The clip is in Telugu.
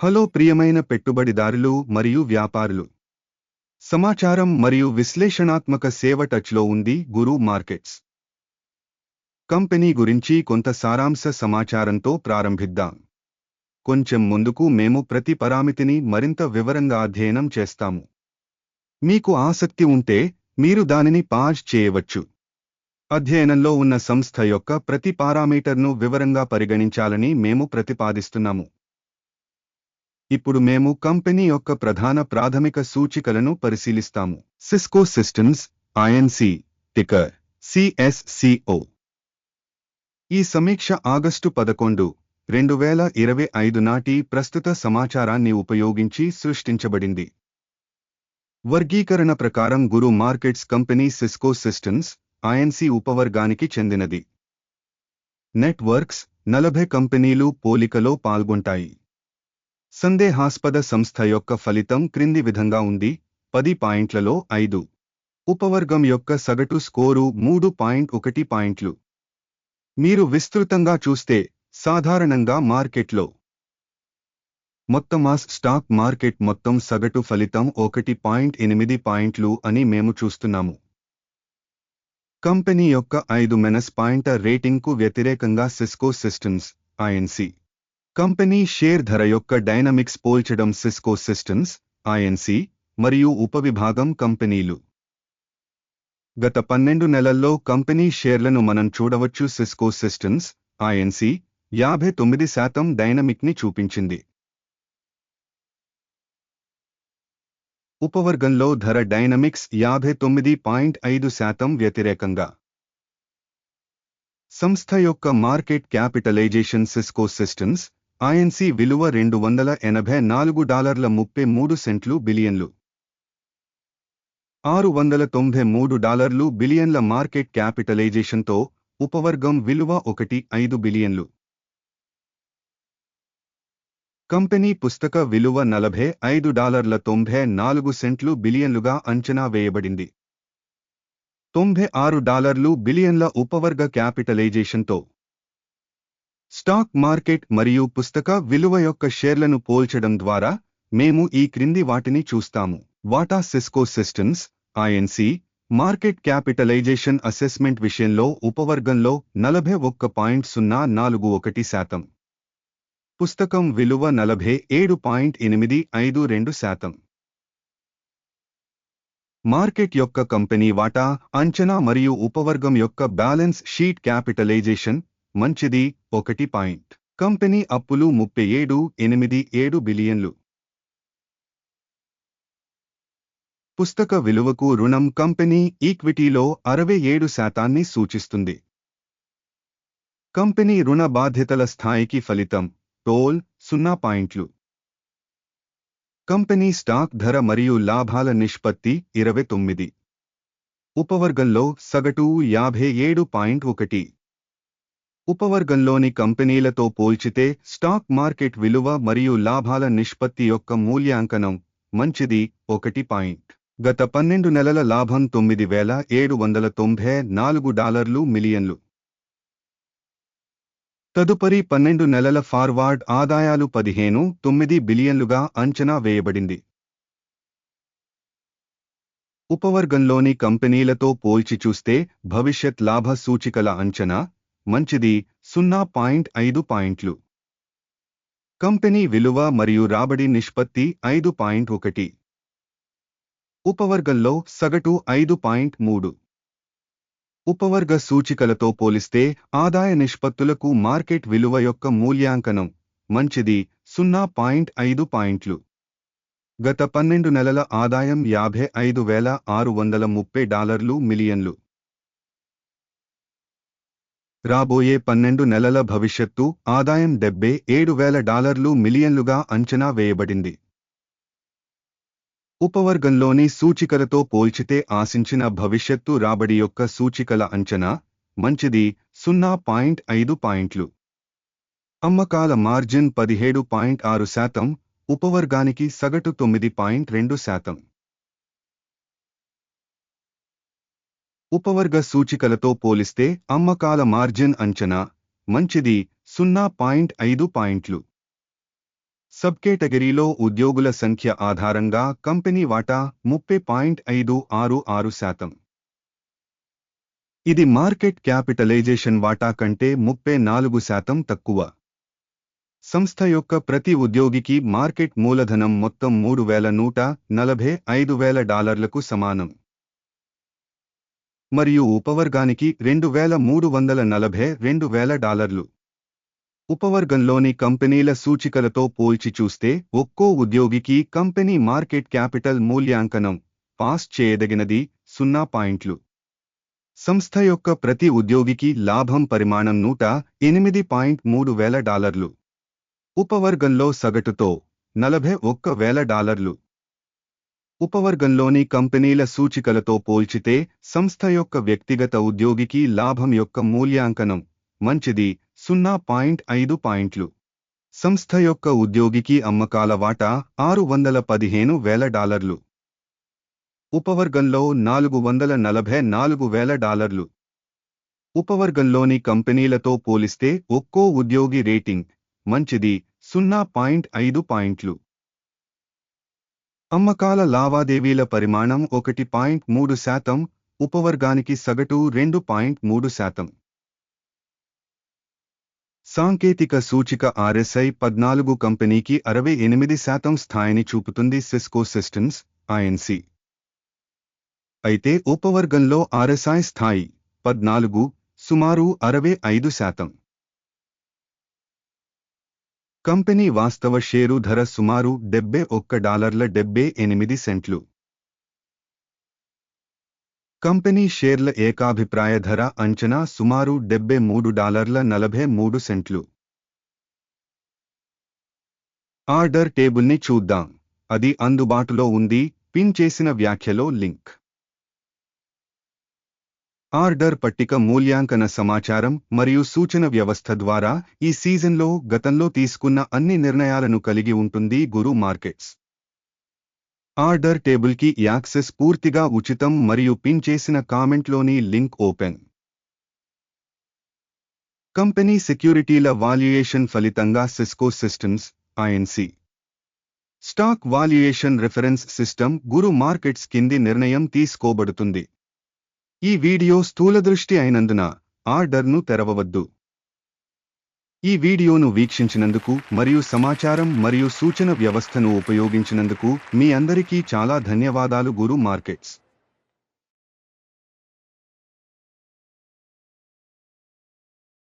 హలో ప్రియమైన పెట్టుబడిదారులు మరియు వ్యాపారులు. సమాచారం మరియు విశ్లేషణాత్మక సేవ టచ్లో ఉంది గురు మార్కెట్స్. కంపెనీ గురించి కొంత సారాంశ సమాచారంతో ప్రారంభిద్దాం. కొంచెం ముందుకు మేము ప్రతి పరామితిని మరింత వివరంగా అధ్యయనం చేస్తాము. మీకు ఆసక్తి ఉంటే మీరు దానిని పాజ్ చేయవచ్చు. అధ్యయనంలో ఉన్న సంస్థ యొక్క ప్రతి పారామీటర్ను వివరంగా పరిగణించాలని మేము ప్రతిపాదిస్తున్నాము. ఇప్పుడు మేము కంపెనీ యొక్క ప్రధాన ప్రాథమిక సూచికలను పరిశీలిస్తాము. Cisco Systems INC ticker CSCO ఈ సమీక్ష ఆగస్టు పదకొండు రెండు వేల ఇరవై ఐదు నాటి ప్రస్తుత సమాచారాన్ని ఉపయోగించి సృష్టించబడింది. వర్గీకరణ ప్రకారం గురు markets company Cisco Systems Inc ఉపవర్గానికి చెందినది. నెట్వర్క్స్ నలభై కంపెనీలు పోలికలో పాల్గొంటాయి. సందేహాస్పద సంస్థ యొక్క ఫలితం క్రింది విధంగా ఉంది. పది పాయింట్లలో ఐదు. ఉపవర్గం యొక్క సగటు స్కోరు మూడు పాయింట్ ఒకటి పాయింట్లు. మీరు విస్తృతంగా చూస్తే సాధారణంగా మార్కెట్లో. మొత్తం మాస్ స్టాక్ మార్కెట్ మొత్తం సగటు ఫలితం ఒకటి పాయింట్ ఎనిమిది పాయింట్లు అని మేము చూస్తున్నాము. కంపెనీ యొక్క ఐదు మెనస్ పాయింట రేటింగ్కు వ్యతిరేకంగా Cisco Systems Inc company share ధర యొక్క డైనమిక్స్ పోల్చడం సిస్కో సిస్టమ్స్ ఐఎన్సి మరియు ఉపవిభాగం కంపెనీలు. గత పన్నెండు నెలల్లో కంపెనీ షేర్లను మనం చూడవచ్చు సిస్కో సిస్టమ్స్ ఐఎన్సి యాభై తొమ్మిది శాతం డైనమిక్ని చూపించింది. ఉపవర్గంలో ధర డైనమిక్స్ యాభై తొమ్మిది పాయింట్ ఐదు శాతం వ్యతిరేకంగా. సంస్థ యొక్క market capitalisation Cisco Systems Inc విలువ రెండు వందల ఎనభై నాలుగు డాలర్ల ముప్పై మూడు సెంట్లు బిలియన్లు. ఆరు వందల తొంభై మూడు డాలర్లు బిలియన్ల మార్కెట్ క్యాపిటలైజేషన్తో ఉపవర్గం విలువ ఒకటి ఐదు బిలియన్లు. కంపెనీ పుస్తక విలువ నలభై ఐదు డాలర్ల తొంభై నాలుగు సెంట్లు బిలియన్లుగా అంచనా వేయబడింది. తొంభై ఆరు డాలర్లు బిలియన్ల ఉపవర్గ క్యాపిటలైజేషన్తో స్టాక్ మార్కెట్ మరియు పుస్తక విలువ యొక్క షేర్లను పోల్చడం ద్వారా మేము ఈ క్రింది వాటిని చూస్తాము. వాటా Cisco Systems Inc market capitalisation assessment విషయంలో ఉపవర్గంలో నలభై ఒక్క పాయింట్ సున్నా నాలుగు ఒకటి శాతం. పుస్తకం విలువ నలభై ఏడు పాయింట్ ఎనిమిది ఐదు రెండు శాతం. మార్కెట్ యొక్క కంపెనీ వాటా అంచనా మరియు ఉపవర్గం యొక్క బ్యాలెన్స్ షీట్ క్యాపిటలైజేషన్ మంచిది ఒకటి పాయింట్. కంపెనీ అప్పులు ముప్పై ఏడు ఎనిమిది ఏడు బిలియన్లు. పుస్తక విలువకు రుణం కంపెనీ ఈక్విటీలో అరవై ఏడు శాతాన్ని సూచిస్తుంది. కంపెనీ రుణ బాధ్యతల స్థాయికి ఫలితం టోల్ సున్నా పాయింట్లు. కంపెనీ స్టాక్ ధర మరియు లాభాల నిష్పత్తి ఇరవై తొమ్మిది. ఉపవర్గంలో సగటు యాభై ఏడు పాయింట్ ఒకటి. ఉపవర్గంలోని కంపెనీలతో పోల్చితే స్టాక్ మార్కెట్ విలువ మరియు లాభాల నిష్పత్తి యొక్క మూల్యాంకనం మంచిది. ఒకటి పాయింట్. గత పన్నెండు నెలల లాభం తొమ్మిది వేల ఏడు వందల తొంభై నాలుగు డాలర్లు మిలియన్లు. తదుపరి పన్నెండు నెలల ఫార్వార్డ్ ఆదాయాలు పదిహేను తొమ్మిది బిలియన్లుగా అంచనా వేయబడింది. ఉపవర్గంలోని కంపెనీలతో పోల్చి చూస్తే భవిష్యత్ లాభ సూచికల అంచనా మంచిది సున్నా పాయింట్ ఐదు పాయింట్లు. కంపెనీ విలువ మరియు రాబడి నిష్పత్తి ఐదు పాయింట్ ఒకటి. ఉపవర్గంలో సగటు ఐదు పాయింట్ మూడు. ఉపవర్గ సూచికలతో పోలిస్తే ఆదాయ నిష్పత్తులకు మార్కెట్ విలువ యొక్క మూల్యాంకనం మంచిది సున్నా పాయింట్ ఐదు పాయింట్లు. గత పన్నెండు నెలల ఆదాయం యాభై ఐదు వేల ఆరు వందల ముప్పై డాలర్లు మిలియన్లు. రాబోయే పన్నెండు నెలల భవిష్యత్తు ఆదాయం డెబ్బై ఏడు వేల డాలర్లు మిలియన్లుగా అంచనా వేయబడింది. ఉపవర్గంలోని సూచికలతో పోల్చితే ఆశించిన భవిష్యత్తు రాబడి యొక్క సూచికల అంచనా మంచిది సున్నా పాయింట్ ఐదు పాయింట్లు. అమ్మకాల మార్జిన్ పదిహేడు పాయింట్ ఆరు శాతం ఉపవర్గానికి సగటు తొమ్మిది పాయింట్ రెండు శాతం. ఉపవర్గ సూచికలతో పోలిస్తే అమ్మకాల మార్జిన్ అంచనా మంచిది సున్నా పాయింట్ ఐదు పాయింట్లు. సబ్కేటగిరీలో ఉద్యోగుల సంఖ్య ఆధారంగా కంపెనీ వాటా ముప్పై పాయింట్ ఐదు ఆరు ఆరు శాతం. ఇది మార్కెట్ క్యాపిటలైజేషన్ వాటా కంటే ముప్పై నాలుగు శాతం తక్కువ. సంస్థ యొక్క ప్రతి ఉద్యోగికి మార్కెట్ మూలధనం మొత్తం మూడు వేల నూట నలభై ఐదు వేల డాలర్లకు సమానం. మరియు ఉపవర్గానికి రెండు వేల మూడు వందల నలభై రెండు వేల డాలర్లు. ఉపవర్గంలోని కంపెనీల సూచికలతో పోల్చి చూస్తే ఒక్కో ఉద్యోగికి కంపెనీ మార్కెట్ క్యాపిటల్ మూల్యాంకనం పాస్ చేయదగినది సున్నా పాయింట్లు. సంస్థ యొక్క ప్రతి ఉద్యోగికి లాభం పరిమాణం నూట ఎనిమిది పాయింట్ మూడు వేల డాలర్లు. ఉపవర్గంలో సగటుతో నలభై ఒక్క వేల డాలర్లు. ఉపవర్గంలోని కంపెనీల సూచికలతో పోల్చితే సంస్థ యొక్క వ్యక్తిగత ఉద్యోగికి లాభం యొక్క మూల్యాంకనం మంచిది సున్నా పాయింట్ ఐదు పాయింట్లు. సంస్థ యొక్క ఉద్యోగికి అమ్మకాల వాటా ఆరు వందల పదిహేను వేల డాలర్లు. ఉపవర్గంలో నాలుగు వందల నలభై నాలుగు వేల డాలర్లు. ఉపవర్గంలోని కంపెనీలతో పోలిస్తే ఒక్కో ఉద్యోగి రేటింగ్ మంచిది సున్నా పాయింట్ ఐదు పాయింట్లు. అమ్మకాల లావాదేవీల పరిమాణం ఒకటి పాయింట్ మూడు శాతం ఉపవర్గానికి సగటు రెండు పాయింట్ మూడు శాతం. సాంకేతిక సూచిక ఆర్ఎస్ఐ పద్నాలుగు కంపెనీకి అరవై ఎనిమిది శాతం స్థాయిని చూపుతుంది సిస్కో సిస్టమ్స్ ఐఎన్సి అయితే ఉపవర్గంలో ఆర్ఎస్ఐ స్థాయి పద్నాలుగు సుమారు అరవై ఐదు శాతం. కంపెనీ వాస్తవ షేరు ధర సుమారు డెబ్బే ఒక్క డాలర్ల డెబ్బే ఎనిమిది సెంట్లు. కంపెనీ షేర్ల ఏకాభిప్రాయ ధర అంచనా సుమారు డెబ్బై మూడు డాలర్ల నలభై మూడు సెంట్లు. ఆర్డర్ టేబుల్ని చూద్దాం. అది అందుబాటులో ఉంది. పిన్ చేసిన వ్యాఖ్యలో లింక్. ఆర్డర్ పట్టిక మూల్యాంకన సమాచారం మరియు సూచన వ్యవస్థ ద్వారా ఈ సీజన్లో గతంలో తీసుకున్న అన్ని నిర్ణయాలను కలిగి ఉంటుంది గురు మార్కెట్స్. ఆర్డర్ టేబుల్కి యాక్సెస్ పూర్తిగా ఉచితం మరియు పిన్ చేసిన కామెంట్లోని లింక్ ఓపెన్. కంపెనీ సెక్యూరిటీల వాల్యుయేషన్ ఫలితంగా Cisco Systems Inc stock valuation reference system Guru Markets కింది నిర్ణయం తీసుకోబడుతుంది. ఈ వీడియో స్థూలదృష్టి అయినందున ఆర్డర్ను తెరవవద్దు. ఈ వీడియోను వీక్షించినందుకు మరియు సమాచారం మరియు సూచన వ్యవస్థను ఉపయోగించినందుకు మీ అందరికీ చాలా ధన్యవాదాలు గురు మార్కెట్స్.